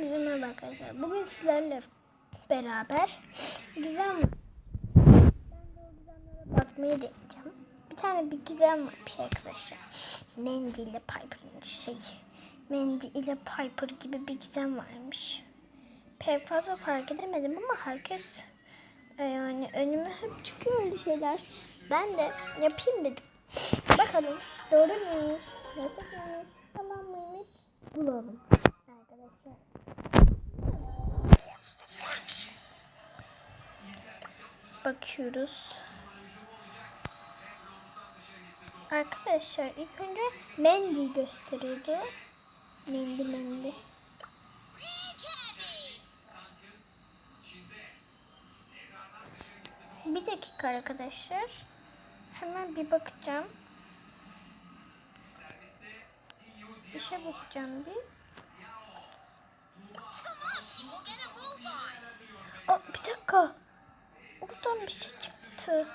Hepinize merhaba arkadaşlar. Bugün sizlerle beraber gizem var. Ben bakmayı deneyeceğim. Bir tane bir gizem varmış arkadaşlar. Mandy ile Piper'ın şey. Mandy ile Piper gibi bir gizem varmış. Pek fazla fark edemedim ama herkes e, yani önüme hep çıkıyor öyle şeyler. Ben de yapayım dedim. Bakalım doğru muymuş? Nasıl mıymış? Tamam mıymış? Bulalım Bakıyoruz. Arkadaşlar ilk önce Mandy gösteriyordu. Mandy Mandy. Bir dakika arkadaşlar. Hemen bir bakacağım. Bir şey bakacağım bir. Aa, bir dakika. Bir şey çıktı.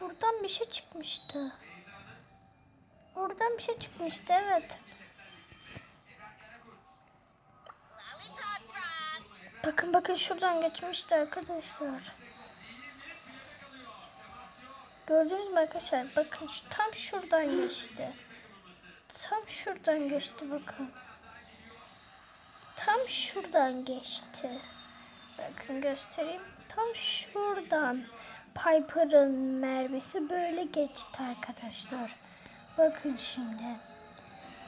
Buradan bir şey çıkmıştı. Oradan bir şey çıkmıştı evet. Bakın bakın şuradan geçmişti arkadaşlar. Gördünüz mü arkadaşlar? Bakın şu, tam şuradan geçti. Tam şuradan geçti bakın. Tam şuradan geçti. Bakın göstereyim. Tam şuradan Piper'ın mermisi böyle geçti arkadaşlar. Bakın şimdi.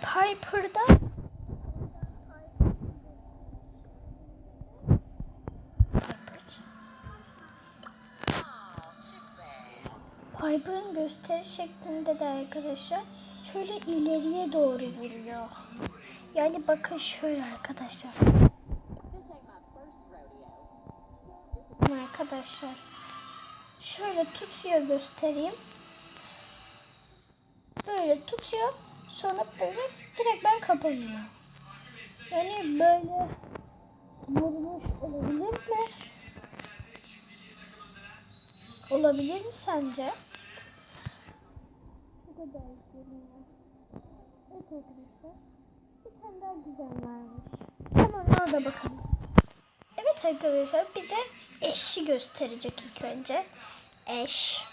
Piper'dan Piper'ın gösteri şeklinde de arkadaşlar şöyle ileriye doğru vuruyor. Yani bakın şöyle arkadaşlar. Arkadaşlar. Şöyle tutuyor göstereyim. Böyle tutuyor. Sonra böyle direkt ben kapanıyor. Yani böyle vurmuş olabilir mi? Olabilir mi sence? Bu kadar görünüyor. Evet arkadaşlar. Bir tane daha güzel varmış. Hemen ona da bakalım. Evet arkadaşlar bir de eşi gösterecek ilk önce. Eş.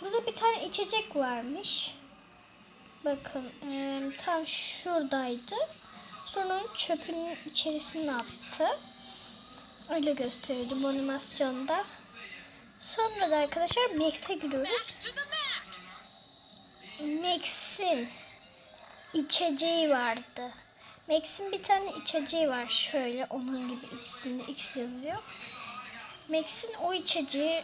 Burada bir tane içecek varmış. Bakın tam şuradaydı. Sonra onu çöpün içerisine attı. Öyle gösteriyordu bu animasyonda. Sonra da arkadaşlar Max'e giriyoruz. Max'in içeceği vardı. Max'in bir tane içeceği var şöyle onun gibi üstünde X yazıyor. Max'in o içeceği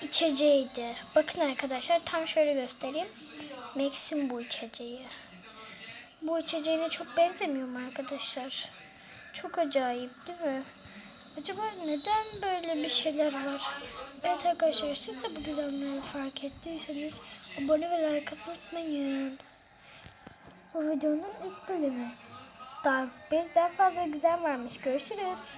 içeceğiydi. Bakın arkadaşlar tam şöyle göstereyim. Max'in bu içeceği. Bu içeceğine çok benzemiyor mu arkadaşlar? Çok acayip değil mi? Acaba neden böyle bir şeyler var? Evet arkadaşlar siz de bu güzelleri fark ettiyseniz abone ve like atmayı. Bu videonun ilk bölümü. Daha birden fazla güzel varmış. Görüşürüz.